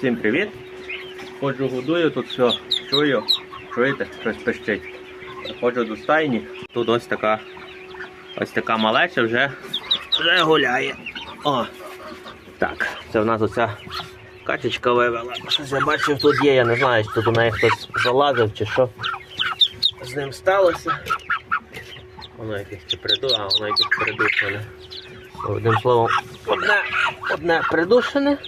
Всім привіт! Ходжу годую, тут все чую, чуєте, щось пищить. Ходжу до стайні. Тут ось така ось така малеча вже, вже гуляє. О! Так, це в нас оця качечка вивела. Щось я бачив тут є, я не знаю, чи тут у неї хтось залазив чи що з ним сталося. Воно якесь чи приду, а воно якесь придушене. Одним словом, одне, одне придушене.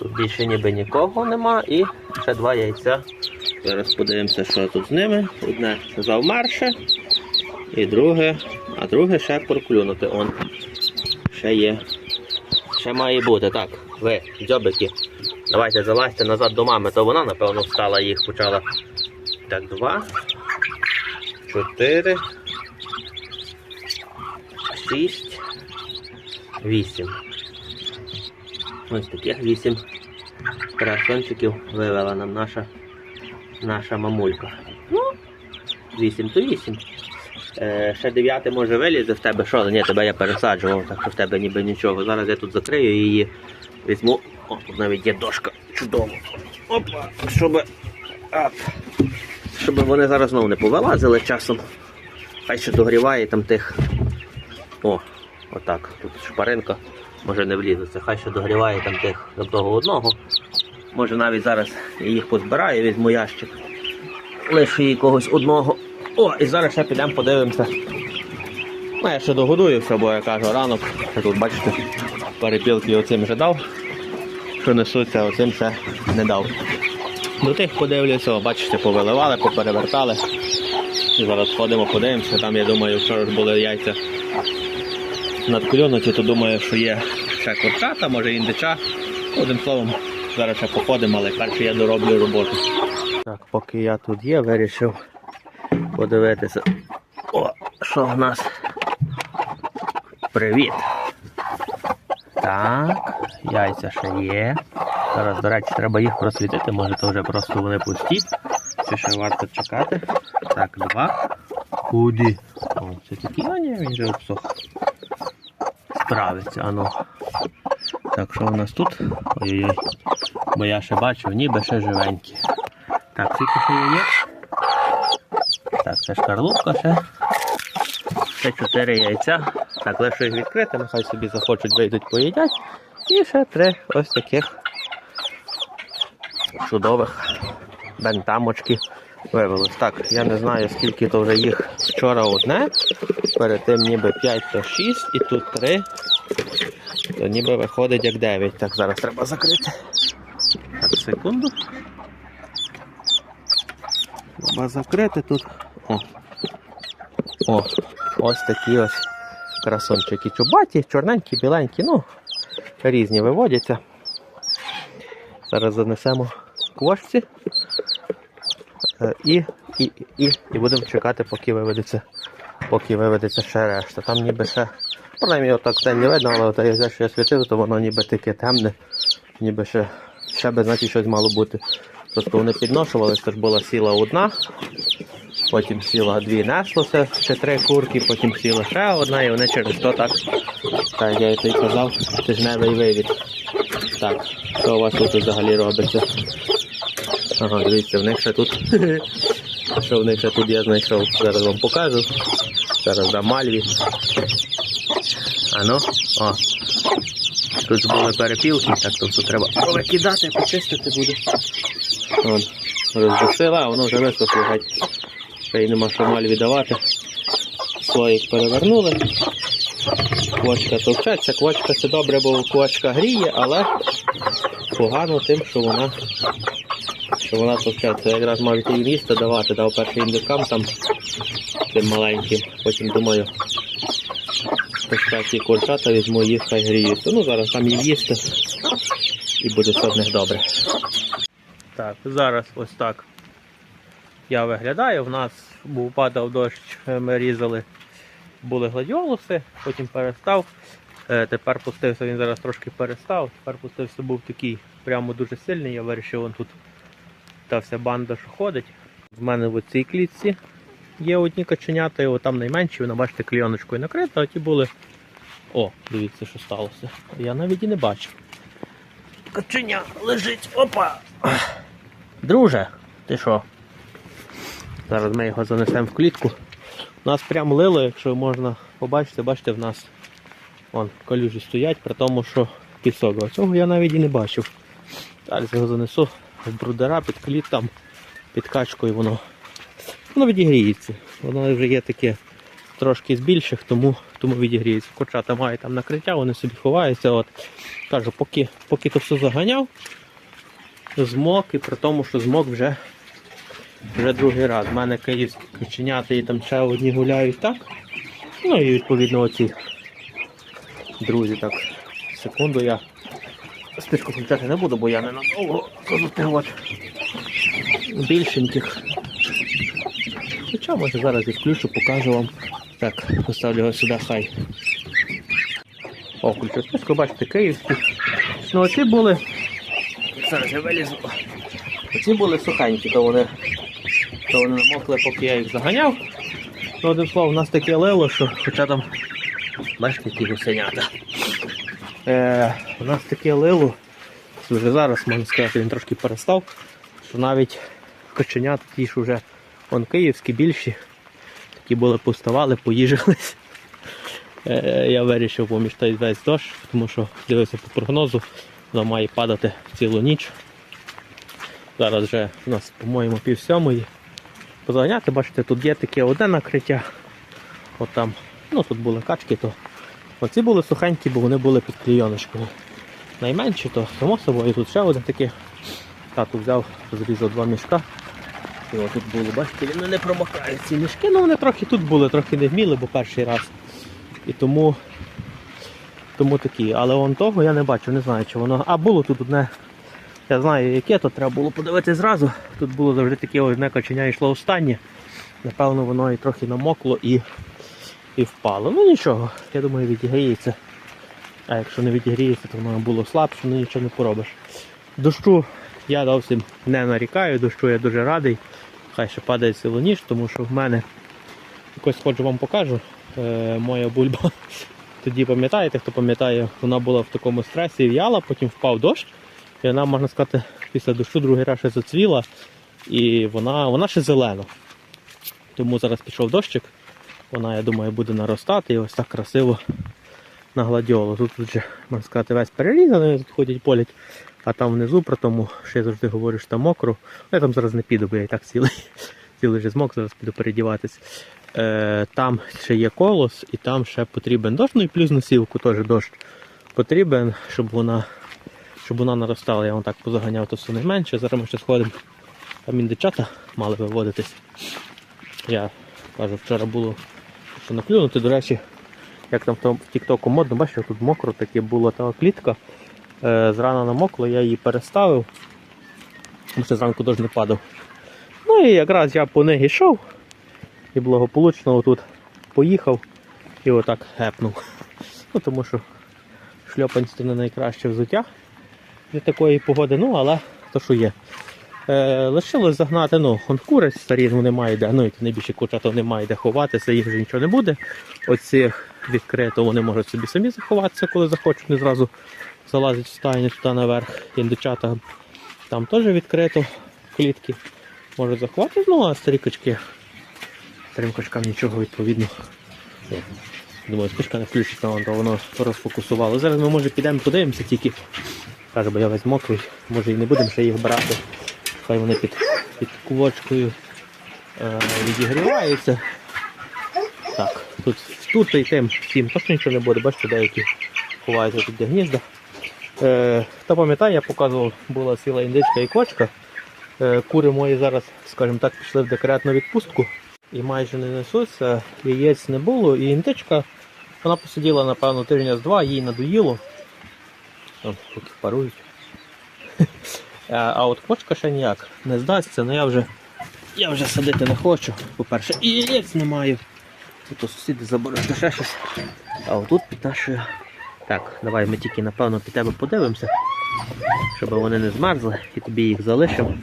Тут більше ніби нікого нема і ще два яйця. Зараз подивимося, що тут з ними. Одне завмерше, і друге, а друге ще проклюнути. Он ще є. Ще має бути. Так, ви, дзьобики, давайте залазьте назад до мами, то вона, напевно, встала їх почала. Так, два, чотири, шість, вісім. Ось таких вісім красончиків вивела нам наша, наша мамулька. Ну, вісім то вісім. Е, ще дев'яте може вилізе в тебе. Що? Ні, тебе я пересаджував, так що в тебе ніби нічого. Зараз я тут закрию її, візьму. О, тут навіть є дошка. Чудово. Опа, щоб, ап, щоб вони зараз знову не повилазили часом. Хай ще догріває там тих. О, отак. Тут шпаринка. Може не влізеться. Хай ще догріває там тих до того одного. Може навіть зараз я їх позбираю, візьму ящик. Лишу їй когось одного. О, і зараз ще підемо подивимося. Ну, я ще догодую все, бо я кажу ранок. Тут, бачите, перепілки оцим вже дав. Що несуться, оцим ще не дав. До тих подивлюся, бачите, повиливали, поперевертали. І зараз ходимо, подивимося. Там, я думаю, вчора ж були яйця надклюнуті, то думаю, що є ще курчата, може індича. Одним словом, зараз ще походимо, але перше я дороблю роботу. Так, поки я тут є, вирішив подивитися. О, що в нас? Привіт! Так, яйця ще є. Зараз, до речі, треба їх просвітити, може то вже просто вони пусті. Чи ще варто чекати. Так, два. Куди? О, це такі, а ні, він вже обсох. Справиться, ану. Так, що у нас тут? Ой-ой-ой. Бо я ще бачу, ніби ще живенькі. Так, скільки ще є? Так, це шкарлупка ще. Ще чотири яйця. Так, лише їх відкрити, нехай собі захочуть, вийдуть, поїдять. І ще три ось таких чудових бентамочки вивелось. Так, я не знаю, скільки то вже їх вчора одне. Перед тим ніби 5 то 6 і тут 3. То ніби виходить як 9. Так, зараз треба закрити. Секунду. Треба закрити тут. О. О, ось такі ось красончики чубаті, чорненькі, біленькі, ну, різні виводяться. Зараз занесемо квошці Е, і, і, і, і будемо чекати, поки виведеться, поки виведеться ще решта. Там ніби ще, принаймні отак це не видно, але от як що я світив, то воно ніби таке темне, ніби ще, ще би значить щось мало бути. Просто вони підношувалися, тож була сіла одна, потім сіла дві неслося, ще три курки, потім сіла ще одна, і вони через то так, так я і тобі казав, тижневий вивід. Так, що у вас тут взагалі робиться? Ага, дивіться, в них ще тут. Що в них ще тут я знайшов. Зараз вам покажу. Зараз дам мальві. А ну, о. Тут були перепілки, так тобто треба викидати, почистити буде. Вон, роздушила, а воно вже висохло геть. Й нема що мальві давати. Слоїк перевернули. Квочка товчеться, квочка це добре, бо квочка гріє, але погано тим, що вона що вона товчеться. Якраз мав їй місце давати, дав першим індикам там тим маленьким. Потім думаю, ті курчата візьму їх хай гріються. Ну зараз там їм їсти і буде все в них добре. Так, зараз ось так я виглядаю. В нас був падав дощ, ми різали, були гладіолуси, потім перестав. Е, Тепер пустився, він зараз трошки перестав. Тепер пустився був такий прямо дуже сильний. Я вирішив он тут та вся банда, що ходить. В мене в цій клітці є одні каченята, і там найменші, вона бачите, кліоночкою накрита, а ті були. О, дивіться, що сталося. Я навіть і не бачив. коченя лежить. Опа! Друже, ти що? Зараз ми його занесемо в клітку. У нас прям лило, якщо можна побачити, бачите, в нас вон, калюжі стоять, при тому, що пісок. А цього я навіть і не бачив. Зараз його занесу в брудера під кліт там, під качкою воно. Воно відігріється. Воно вже є таке трошки з більших, тому, тому відігріється. Курчата мають там накриття, вони собі ховаються. От. Кажу, поки, поки то все заганяв, змок, і при тому, що змок вже, вже другий раз. У мене київські коченята і там ще одні гуляють так. Ну і відповідно оці друзі так. Секунду я спишку включати не буду, бо я не надовго більшеньких. Хоча може зараз я включу, покажу вам. Так, поставлю його сюди хай. О, включу списку, бачите, київські. Ну оці були. Зараз я вилізу. Оці були сухенькі, то вони, то вони намокли, поки я їх заганяв. Ну, одним словом, у нас таке лило, що хоча там, бачите, які гусенята. Е, у нас таке лило, вже зараз, можна сказати, він трошки перестав, що навіть коченята ті ж вже вон київські більші, такі були поставали, поїжились. Е, я вирішив поміщати весь дощ, тому що дивився по прогнозу, воно має падати цілу ніч. Зараз вже у нас, по-моєму, пів сьомої. Позаганяти, бачите, тут є таке одне накриття. От там, ну тут були качки, то оці були сухенькі, бо вони були під клійоночкою. Найменші, то само собою тут ще один такий. Тату взяв, зрізав два мішка. І отут було, бачите, він не промокає ці мішки, ну вони трохи тут були, трохи не вміли, бо перший раз. І тому, тому такі. Але вон того я не бачу, не знаю, чи воно. А було тут одне. Я знаю, яке то треба було подивитися зразу. Тут було завжди таке одне каченя йшло останнє. Напевно, воно і трохи намокло і, і впало. Ну нічого, я думаю, відігріється. А якщо не відігріється, то воно було слабше, ну нічого не поробиш. Дощу я зовсім не нарікаю, дощу я дуже радий. Хай ще падає цілу ніч, тому що в мене якось ходжу вам покажу. Е, моя бульба. Тоді пам'ятаєте, хто пам'ятає, вона була в такому стресі, в'яла, потім впав дощ. І вона, можна сказати, після дощу другий раз ще зацвіла. І вона, вона ще зелена. Тому зараз пішов дощик. Вона, я думаю, буде наростати і ось так красиво на гладіолу. Тут вже, можна сказати, весь перерізаний, тут ходять полять, а там внизу, про тому, що я завжди говорю, що там мокро. Ну, Я там зараз не піду, бо я і так цілий, цілий вже змок, зараз піду передіватись. Е, там ще є колос, і там ще потрібен дощ, ну і плюс на сівку теж дощ потрібен, щоб вона, щоб вона наростала. Я вам так позаганяв, то все найменше. Зараз ми ще сходимо. Там індичата мали виводитись. Я кажу, вчора було що наклюнути. До речі, як там в Тіктоку модно, бачите, тут мокро таке була та клітка. Е, зрана намокла, я її переставив. Тому що зранку дощ не падав. Ну і якраз я по них йшов і благополучно отут поїхав і отак гепнув. Ну тому що шльопанці не найкраще взуття для такої погоди, ну але то що є. Е, лишилось загнати, ну, конкурець, старі, ну немає де, ну і найбільше курчата немає де ховатися, їх вже нічого не буде. Оцих відкрито вони можуть собі самі заховатися, коли захочуть, не зразу залазять в стайню туди наверх. Індичата там теж відкрито клітки можуть заховатися, ну а старі качки Старим качкам нічого відповідно. Думаю, спишка не включиться, вон, то воно розфокусувало. Зараз ми може підемо подивимося тільки. Каже, бо я весь мокрий, може і не будемо ще їх брати. Хай вони під, під кувочкою е, відігріваються. Так, тут, тут і тим всім точно нічого не буде, бачите, деякі ховаються тут де гнізда. Е, хто пам'ятає, я показував, була ціла індичка і кочка. Е, кури мої зараз, скажімо так, пішли в декретну відпустку і майже не несуться, яєць не було, і індичка, вона посиділа, напевно, тижня з два, їй надоїло. Поки парують. А, а от кочка ще ніяк не здасться, але я вже, я вже садити не хочу. По-перше, і яєць не маю. Тут сусіди заберуть ще щось. А отут підташує. Так, давай ми тільки напевно під тебе подивимося, щоб вони не змерзли і тобі їх залишимо.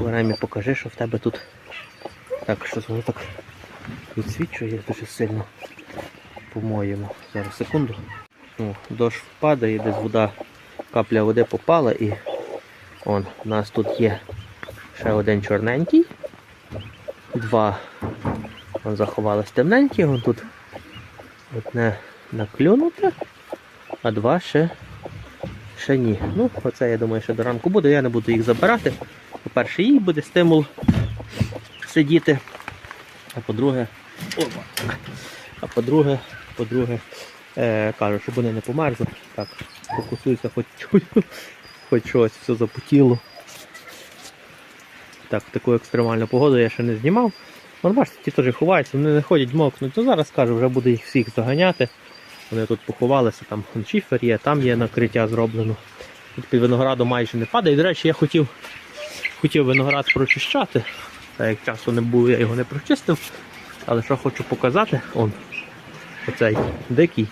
Лоремі покажи, що в тебе тут так, щось воно так відсвічує дуже сильно, по-моєму. Зараз секунду. Ну, дощ впадає, десь вода капля води попала і он, у нас тут є ще один чорненький. Два он заховались темненькі, он тут одне наклюнуте, а два ще, ще ні. Ну, оце я думаю, що до ранку буде, я не буду їх забирати. По-перше, їй буде стимул сидіти. А по-друге, а по-друге, по-друге, е, кажу, щоб вони не померзли. Так, фокусуюся хоч хоч щось, все запотіло. Так, таку екстремальну погоду я ще не знімав. Вон бачите, ті теж ховаються, вони не ходять мокнуть. Ну зараз кажу, вже буде їх всіх заганяти. Вони тут поховалися, там шифер є, там є накриття зроблено. Тут під виноградом майже не падає. До речі, я хотів, хотів виноград прочищати. Та як часу не було, я його не прочистив. Але що хочу показати, он оцей дикий,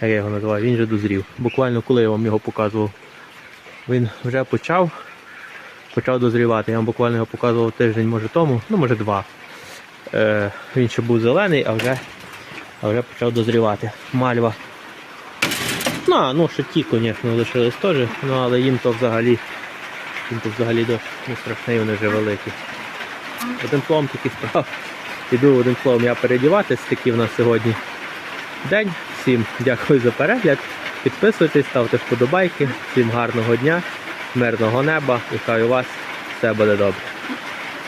як я його називаю, він вже дозрів. Буквально коли я вам його показував, він вже почав, почав дозрівати. Я вам буквально його показував тиждень, може тому, ну може два. Е, він ще був зелений, а вже, вже почав дозрівати. Мальва. Ну, а, ну ще ті, звісно, лишились теж, ну але їм то взагалі, їм то взагалі дощ не страшний, вони вже великі. Одним словом тільки справ. Іду одним словом я передіватись, такий в нас сьогодні день. Всім дякую за перегляд. Підписуйтесь, ставте вподобайки. Всім гарного дня, мирного неба і хай у вас все буде добре.